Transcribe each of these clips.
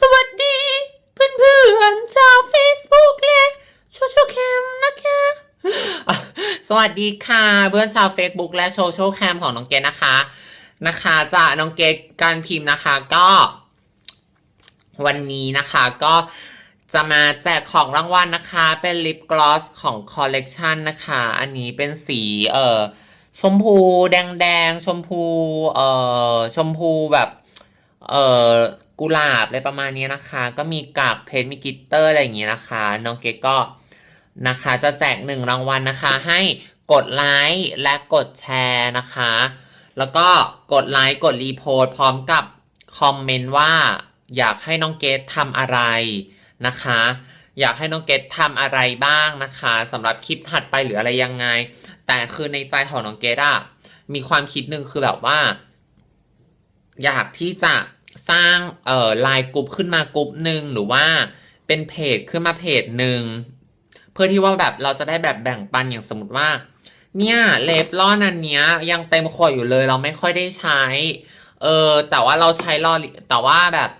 สวัสดี เพื่อนเพื่อนๆชาว Facebook และโชโชแคมนะคะ สวัสดีค่ะ เพื่อนชาว Facebook และโชโชแคมของน้องเกดนะคะ นะคะจะน้องเกดการพิมพ์นะคะก็ วันนี้นะคะก็จะมาแจกของรางวัลนะคะ เป็นลิปกลอสของคอลเลกชันนะคะ อันนี้เป็นสีเอ่อชมพูแดงแดงๆชมพูเอ่อชมพูแบบเอ่อ กุหลาบอะไรประมาณนี้นะคะ ก็มีกากเพชรมีกิตเตอร์อะไรอย่างนี้นะคะ น้องเกดก็นะคะ จะแจกหนึ่งรางวัลนะคะ ให้กดไลค์และกดแชร์นะคะ แล้วก็กดไลค์กดรีโพสต์พร้อมกับคอมเมนต์ว่าอยากให้น้องเกดทำอะไรนะคะ อยากให้น้องเกดทำอะไรบ้างนะคะสำหรับคลิปถัดไปหรืออะไรยังไง แต่คือในใจของน้องเกดอะมีความคิดหนึ่งคือแบบว่า อยากที่จะ สร้างเอ่อไลน์กลุ่มขึ้นมากลุ่มหนึ่งหรือว่าเป็นเพจขึ้นมาเพจหนึ่งเพื่อที่ว่าแบบเราจะได้แบบแบ่งปันอย่างสมมติว่า เนี่ยเล็บลอนอันเนี้ยยังเต็มขวดอยู่เลยเราไม่ค่อยได้ใช้เออแต่ว่าเราใช้ลอรีแต่ว่าแบบ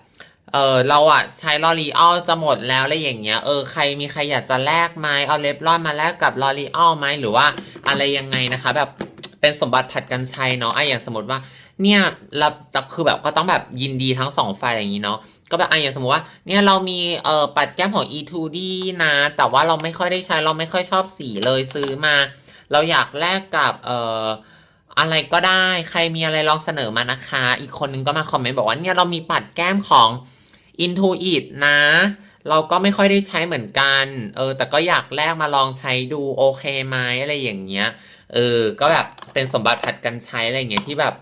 เออเราอะใช้ลอรีออลจะหมดแล้วอะไรอย่างเงี้ยเออใครมีใครอยากจะแลกไหมเอาเล็บลอนมาแลกกับลอรีออลไหมหรือว่าอะไรยังไงนะคะ แบบเป็นสมบัติผัดกันใช้เนาะไออย่างสมมติว่า เนี่ยเราจะคือแบบก็ต้องแบบยินดีทั้งสองฝ่ายอย่างนี้เนาะก็แบบอะอย่างสมมติว่า เนี่ยเรามีเอ่อปัดแก้มของ E2D นะ แต่ว่าเราไม่ค่อยได้ใช้เราไม่ค่อยชอบสีเลยซื้อมา เราอยากแลกกับเอ่ออะไรก็ได้ใครมีอะไรลองเสนอมานะคะ อีกคนนึงก็มาคอมเมนต์บอกว่าเนี่ยเรามีปัดแก้มของ Intuit นะ เราก็ไม่ค่อยได้ใช้เหมือนกัน เออ แต่ก็อยากแลกมาลองใช้ดูโอเคไหมอะไรอย่างเงี้ย เออ ก็แบบเป็นสมบัติผัดกันใช้อะไรอย่างเงี้ยที่แบบ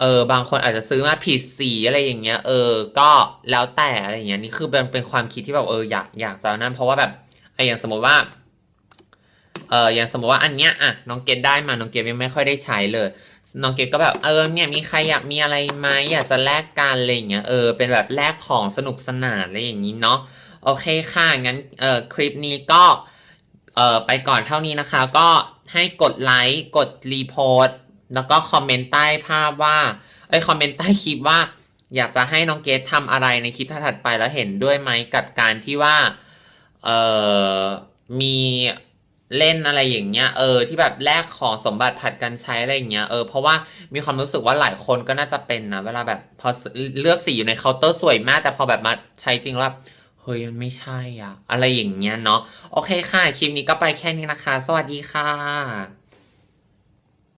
เออบางคนอาจจะซื้อมาผิดสีอะไรอย่างเงี้ย เออ ก็แล้วแต่อะไรอย่างเงี้ยนี่คือเป็นเป็นความคิดที่แบบเอออยากอยากจะนั่นเพราะว่าแบบไออย่างสมมติว่าเอออย่างสมมติว่าอันเนี้ยอะน้องเกดได้มาน้องเกดยังไม่ค่อยได้ใช้เลย น้องเกดก็แบบเออเนี่ยมีใครอยากมีอะไรไหมอยากจะแลกกันอะไรอย่างเงี้ยเออเป็นแบบแลกของสนุกสนานอะไรอย่างนี้เนาะโอเคค่ะงั้นเออคลิปนี้ก็เออไปก่อนเท่านี้นะคะ ก็ให้กดไลค์กดรีโพสต์ แล้วก็คอมเมนต์ใต้ภาพว่าเอ้ยคอมเมนต์ใต้คลิปว่า อยากจะให้น้องเกดทำอะไรในคลิปถัดไปแล้วเห็นด้วยไหมกับการที่ว่าเอ่อมีเล่นอะไรอย่างเงี้ยเออที่แบบแลกของสมบัติผัดกันใช้อะไรอย่างเงี้ยเออเพราะว่ามีความรู้สึกว่าหลายคนก็น่าจะเป็นนะเวลาแบบพอเลือกสีอยู่ในเคาน์เตอร์สวยมาก แต่พอแบบมาใช้จริงแล้วแบบเฮ้ยมันไม่ใช่อะอะไรอย่างเงี้ยเนาะโอเคค่ะ คลิปนี้ก็ไปแค่นี้นะคะ สวัสดีค่ะ